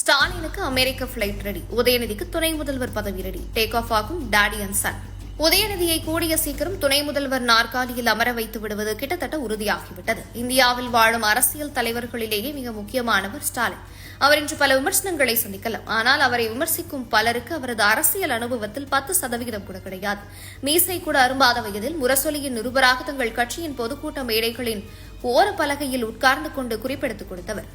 ஸ்டாலினுக்கு அமெரிக்க flight ready உதயநிதிக்கு துணை முதல்வர் பதவி ரெடி டேக் ஆஃப் ஆகும் டாடி அண்ட் சன் உதயநிதியை கூடிய சீக்கிரம் துணை முதல்வர் நாற்காலியில் அமர வைத்து விடுவது கிட்டத்தட்ட உறுதியாகிவிட்டது. இந்தியாவில் வாழும் அரசியல் தலைவர்களிலேயே மிக முக்கியமானவர் ஸ்டாலின். அவர் இன்று பல விமர்சனங்களை சந்திக்கலாம். ஆனால் அவரை விமர்சிக்கும் பலருக்கு அவரது அரசியல் அனுபவத்தில் பத்து சதவிகிதம் கூட கிடையாது. மீசை கூட அரும்பாத வயதில் முரசொலியின் நிருபராக தங்கள் கட்சியின் பொதுக்கூட்ட மேடைகளின் ஓர பலகையில் உட்கார்ந்து கொண்டு குறிப்பெடுத்துக் கொடுத்தவர்.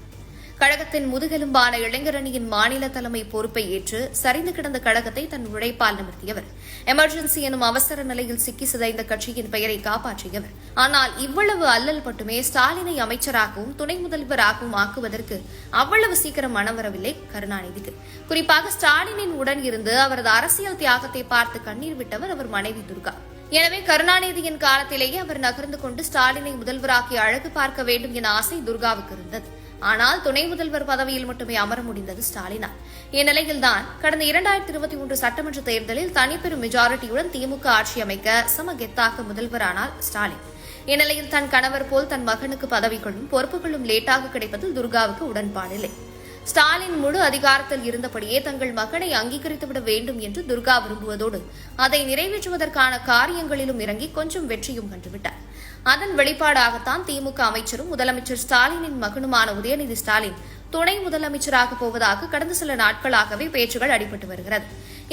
கழகத்தின் முதுகெலும்பான இளைஞரணியின் மாநில தலைமை பொறுப்பை ஏற்று சரிந்து கிடந்த கழகத்தை தன் உழைப்பால் நிமிர்த்தியவர். எமர்ஜென்சி எனும் அவசர நிலையில் சிக்கி சிதைந்த கட்சியின் பெயரை காப்பாற்றியவர். ஆனால் இவ்வளவு அல்லல் மட்டுமே ஸ்டாலினை அமைச்சராகவும் துணை முதல்வராகவும் ஆக்குவதற்கு அவ்வளவு சீக்கிரம் மனம் வரவில்லை கருணாநிதிக்கு. குறிப்பாக ஸ்டாலினின் உடன் இருந்து அவரது அரசியல் தியாகத்தை பார்த்து கண்ணீர் விட்டவர் அவர் மனைவி துர்கா. எனவே கருணாநிதியின் காலத்திலேயே அவர் நகர்ந்து கொண்டு ஸ்டாலினை முதல்வராக்கி அழகு பார்க்க வேண்டும் என ஆசை துர்காவுக்கு இருந்தது. ஆனால் துணை முதல்வர் பதவியில் மட்டுமே அமர முடிந்தது ஸ்டாலினால். இந்நிலையில்தான் கடந்த இரண்டாயிரத்தி இருபத்தி மூன்று சட்டமன்ற தேர்தலில் தனிப்பெரும் மெஜாரிட்டியுடன் திமுக ஆட்சி அமைக்க சம கெத்தாக முதல்வரானார் ஸ்டாலின். இந்நிலையில் தன் கணவர் போல் தன் மகனுக்கு பதவிகளும் பொறுப்புகளும் லேட்டாக கிடைப்பதில் துர்காவுக்கு உடன்பாடில்லை. ஸ்டாலின் முழு அதிகாரத்தில் இருந்தபடியே தங்கள் மகனை அங்கீகரித்துவிட வேண்டும் என்று துர்கா விரும்புவதோடு அதை நிறைவேற்றுவதற்கான காரியங்களிலும் இறங்கி கொஞ்சம் வெற்றியும் கண்டுவிட்டார். அதன் வெளிப்பாடாகத்தான் திமுக அமைச்சரும் முதலமைச்சர் ஸ்டாலினின் மகனுமான உதயநிதி ஸ்டாலின் துணை முதலமைச்சராக போவதாக கடந்த சில நாட்களாகவே பேச்சுகள் அடிபட்டு வருகிறது.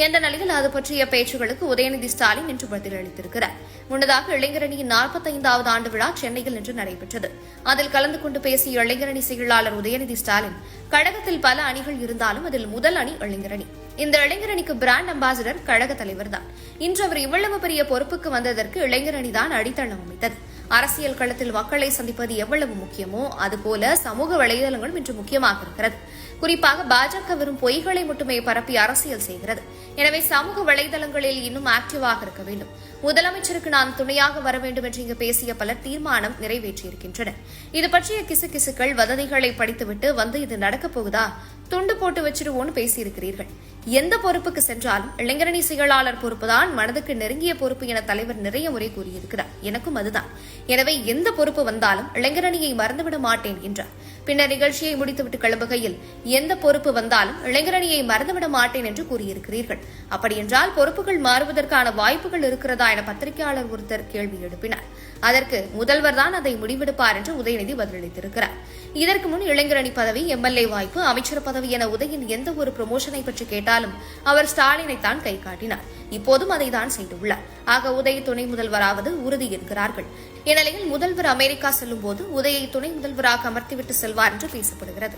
என்ற நிலையில் அது பற்றிய பேச்சுகளுக்கு உதயநிதி ஸ்டாலின் இன்று பதிலளித்திருக்கிறார். முன்னதாக இளைஞரணியின் நாற்பத்தைந்தாவது ஆண்டு விழா சென்னையில் இன்று நடைபெற்றது. அதில் கலந்து கொண்டு பேசிய இளைஞரணி செயலாளர் உதயநிதி ஸ்டாலின் கழகத்தில் பல அணிகள் இருந்தாலும் அதில் முதல் அணி இளைஞரணி. இந்த இளைஞரணிக்கு பிராண்ட் அம்பாசிடர் கழக தலைவர் தான். இன்று அவர் இவ்வளவு பெரிய பொறுப்புக்கு வந்ததற்கு இளைஞரணிதான் அடித்தளம் அமைத்தது. அரசியல் களத்தில் மக்களை சந்திப்பது எவ்வளவு முக்கியமோ அதுபோல சமூக வலைதளங்களும் இன்று முக்கியமாக இருக்கிறது. குறிப்பாக பாஜக வெறும் பொய்களை மட்டுமே பரப்பி அரசியல் செய்கிறது. எனவே சமூக வலைதளங்களில் இன்னும் ஆக்டிவாக இருக்க வேண்டும். முதலமைச்சருக்கு நான் துணையாக வர வேண்டும் என்று இங்கு பேசிய பலர் தீர்மானம் நிறைவேற்றியிருக்கின்றனர். இது பற்றிய கிசுகிசுக்கள் வதந்திகளை படித்துவிட்டு வந்து இது நடக்கப் போகுதா? துண்டு போட்டு வச்சிருவோன்னு பேசியிருக்கிறீர்கள். எந்த பொறுப்புக்கு சென்றாலும் இளைஞரணி செயலாளர் பொறுப்புதான் மனதுக்கு நெருங்கிய பொறுப்பு என தலைவர் நிறைய முறை கூறியிருக்கிறார். எனக்கும் அதுதான். எனவே எந்த பொறுப்பு வந்தாலும் இளைஞரணியை மறந்துவிட மாட்டேன் என்றார். பின்னர் நிகழ்ச்சியை முடித்துவிட்டு கிளம்புகையில் எந்த பொறுப்பு வந்தாலும் இளைஞரணியை மறந்துவிட மாட்டேன் என்று கூறியிருக்கிறீர்கள். அப்படியென்றால் பொறுப்புகள் மாறுவதற்கான வாய்ப்புகள் இருக்கிறதா என பத்திரிகையாளர் ஒருத்தர் கேள்வி எழுப்பினார். அதற்கு முதல்வர் தான் அதை முடிவெடுப்பார் என்று உதயநிதி பதிலளித்திருக்கிறார். இதற்கு முன் இளைஞரணி பதவி எம்எல்ஏ வாய்ப்பு அமைச்சர் பதவி என உதயின் எந்த ஒரு ப்ரொமோஷனை பற்றி கேட்டாலும் அவர் ஸ்டாலினை தான் கை காட்டினார். இப்போதும் அதை தான் செய்துள்ளார். ஆக உதய துணை முதல்வராவது உறுதி என்கிறார்கள். இந்நிலையில் முதல்வர் அமெரிக்கா செல்லும் போது உதயை துணை முதல்வராக அமர்த்திவிட்டு செல்வார் என்று பேசப்படுகிறது.